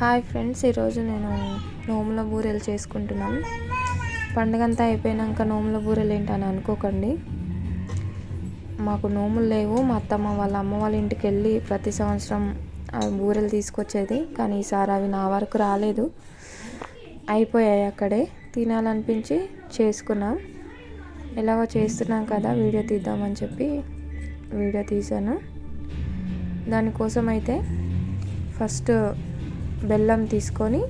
Hi friends ఈరోజు నేను నోముల బూరెలు చేసుకుంటున్నాం. పండుగ అంతా అయిపోయినాక నోముల బూరెలు ఏంటని అనుకోకండి. మాకు నోములు లేవు. మా అత్తమ్మ వాళ్ళ అమ్మ వాళ్ళ ఇంటికి వెళ్ళి ప్రతి సంవత్సరం ఆ బూరెలు తీసుకొచ్చేది. కానీ ఈసారి అవి నా వరకు రాలేదు. అయిపోయాయి అక్కడే. తినాలనిపించి చేసుకున్నాం. ఎలాగో చేస్తున్నాం కదా వీడియో తీద్దామని చెప్పి వీడియో తీశాను. దానికోసం అయితే ఫస్ట్ బెల్లం తీసుకొని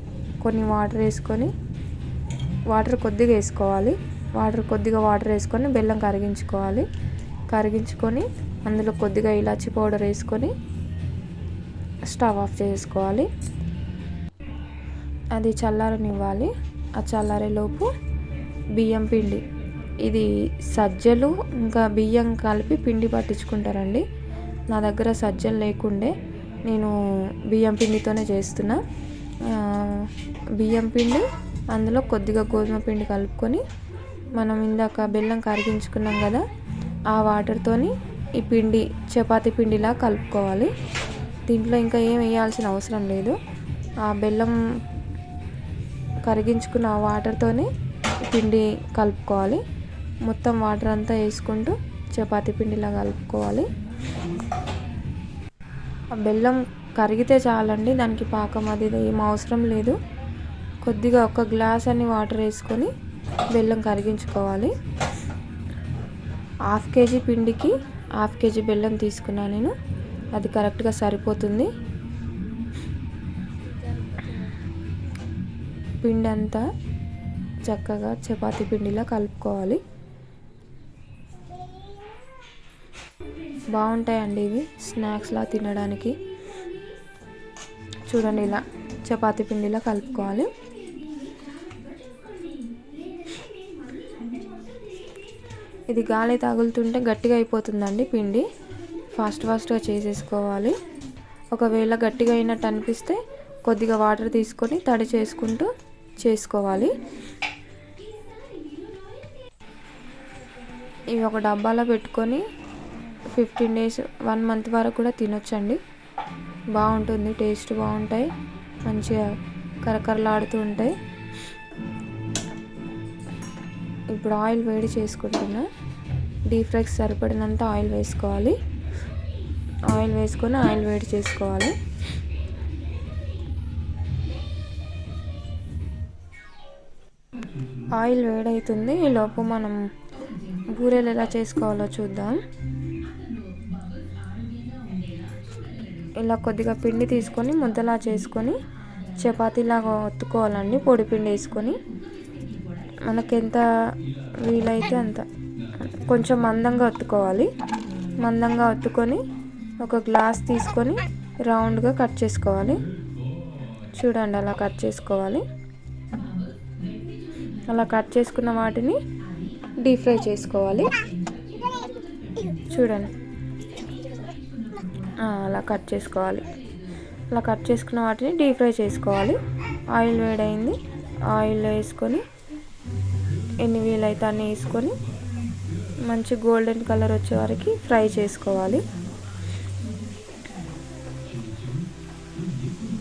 కొన్ని వాటర్ వేసుకొని వాటర్ కొద్దిగా వేసుకోవాలి. వాటర్ కొద్దిగా వాటర్ వేసుకొని బెల్లం కరిగించుకోవాలి. కరిగించుకొని అందులో కొద్దిగా ఇలాచి పౌడర్ వేసుకొని స్టవ్ ఆఫ్ చేసుకోవాలి. అది చల్లారనివ్వాలి. ఆ చల్లారేలోపు బియ్యం పిండి. ఇది సజ్జలు ఇంకా బియ్యం కలిపి పిండి పట్టించుకుంటారండి. నా దగ్గర సజ్జలు లేకుండే నేను బియ్యం పిండితోనే చేస్తున్నా. బియ్యం పిండి అందులో కొద్దిగా గోధుమ పిండి కలుపుకొని మనం ఇందాక బెల్లం కరిగించుకున్నాం కదా ఆ వాటర్తోని ఈ పిండి చపాతీ పిండిలా కలుపుకోవాలి. దీంట్లో ఇంకా ఏం వేయాల్సిన అవసరం లేదు. ఆ బెల్లం కరిగించుకున్న ఆ వాటర్తోనే పిండి కలుపుకోవాలి. మొత్తం వాటర్ అంతా వేసుకుంటూ చపాతీ పిండిలా కలుపుకోవాలి. బెల్లం కరిగితే చాలండి దానికి పాకం అది ఏం అవసరం లేదు. కొద్దిగా ఒక గ్లాస్ అని వాటర్ వేసుకొని బెల్లం కరిగించుకోవాలి. హాఫ్ కేజీ పిండికి హాఫ్ కేజీ బెల్లం తీసుకున్నాను నేను అది కరెక్ట్గా సరిపోతుంది. పిండి అంతా చక్కగా చపాతీ పిండిలా కలుపుకోవాలి. బాగుంటాయండి ఇవి. స్నాక్స్లా తినడానికి. చూడండి ఇలా చపాతీ పిండిలా కలుపుకోవాలి. ఇది గాలి తగులుతుంటే గట్టిగా అయిపోతుందండి పిండి. ఫాస్ట్ ఫాస్ట్గా చేసేసుకోవాలి. ఒకవేళ గట్టిగా అయినట్టు అనిపిస్తే కొద్దిగా వాటర్ తీసుకొని తడి చేసుకుంటూ చేసుకోవాలి. ఇవి ఒక డబ్బాలో పెట్టుకొని ఫిఫ్టీన్ డేస్ వన్ మంత్ వరకు కూడా తినొచ్చండి. బాగుంటుంది టేస్ట్ బాగుంటాయి మంచిగా కరకరలాడుతూ ఉంటాయి. ఇప్పుడు ఆయిల్ వేడి చేసుకుంటున్నా. డీప్ ఫ్రైకి సరిపడినంత ఆయిల్ వేసుకోవాలి. ఆయిల్ వేసుకొని ఆయిల్ వేడి చేసుకోవాలి. ఆయిల్ వేడవుతుంది. ఈలోపు మనం బూరెలు ఎలా చేసుకోవాలో చూద్దాం. ఇలా కొద్దిగా పిండి తీసుకొని ముద్దలా చేసుకొని చపాతీలాగా ఒత్తుకోవాలండి పొడి పిండి వేసుకొని. మనకి ఎంత వీలైతే అంత. కొంచెం మందంగా ఒత్తుకోవాలి. మందంగా ఒత్తుకొని ఒక గ్లాస్ తీసుకొని రౌండ్గా కట్ చేసుకోవాలి. చూడండి అలా కట్ చేసుకోవాలి. అలా కట్ చేసుకున్న వాటిని డీప్ ఫ్రై చేసుకోవాలి. చూడండి. అలా కట్ చేసుకోవాలి. అలా కట్ చేసుకున్న వాటిని డీప్ ఫ్రై చేసుకోవాలి. ఆయిల్ వేడైంది. ఆయిల్ వేసుకొని ఎన్ని వీలైతే అన్నీ వేసుకొని మంచి గోల్డెన్ కలర్ వచ్చే వరకు ఫ్రై చేసుకోవాలి.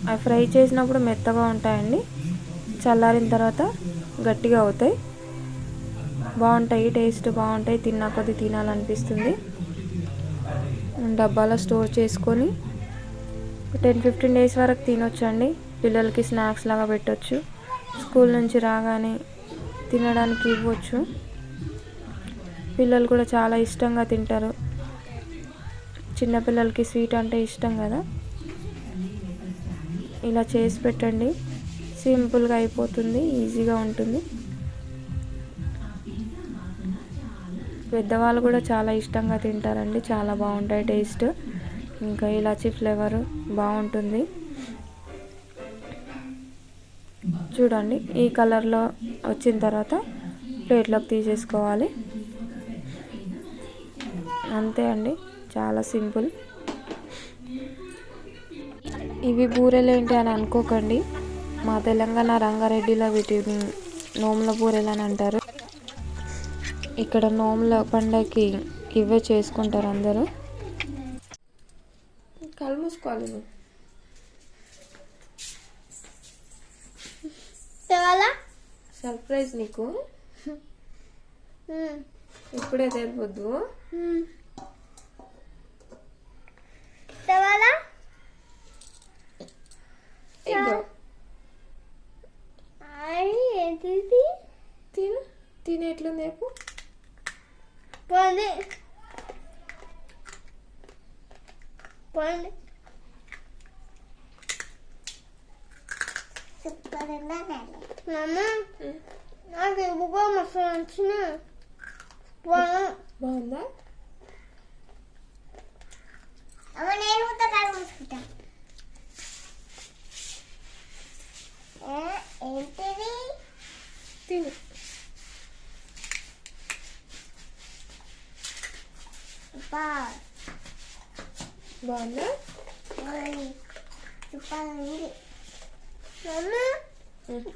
అవి ఫ్రై చేసినప్పుడు మెత్తగా ఉంటాయండి. చల్లారిన తర్వాత గట్టిగా అవుతాయి. బాగుంటాయి. టేస్ట్ బాగుంటాయి. తిన్నా కొద్ది తినాలనిపిస్తుంది. డబ్బాలో స్టోర్ చేసుకొని టెన్ ఫిఫ్టీన్ డేస్ వరకు తినొచ్చండి. పిల్లలకి స్నాక్స్ లాగా పెట్టవచ్చు స్కూల్ నుంచి రాగానే తినడానికి ఇవ్వచ్చు. పిల్లలు కూడా చాలా ఇష్టంగా తింటారు. చిన్నపిల్లలకి స్వీట్ అంటే ఇష్టం కదా. ఇలా చేసి పెట్టండి. సింపుల్గా అయిపోతుంది ఈజీగా ఉంటుంది. పెద్దవాళ్ళు కూడా చాలా ఇష్టంగా తింటారండి. చాలా బాగుంటాయి టేస్ట్. ఇంకా ఇలాచీ ఫ్లేవర్ బాగుంటుంది. చూడండి ఈ కలర్లో వచ్చిన తర్వాత ప్లేట్లోకి తీసేసుకోవాలి. అంతే అండి చాలా సింపుల్. ఇవి బూరెలు ఏంటి అని అనుకోకండి. మా తెలంగాణ రంగారెడ్డిలో వీటిని నోముల బూరెలు అని అంటారు. ఇక్కడ నోముల పండగకి ఇవే చేసుకుంటారు అందరూ. కళ్ళు మూసుకోవాలి నువ్వు. సర్ప్రైజ్ నీకు. ఇప్పుడే తెలిపొద్దు తినేట్లుంది ఎప్పుడు అది ఏంటిది తిను తిని ఎట్లుంది చెప్పు పోండి పోండి మమ్మ నాకు ఎక్కువగా 오빠. 뭐는? 너는 오빠는 우리. 너는? 응.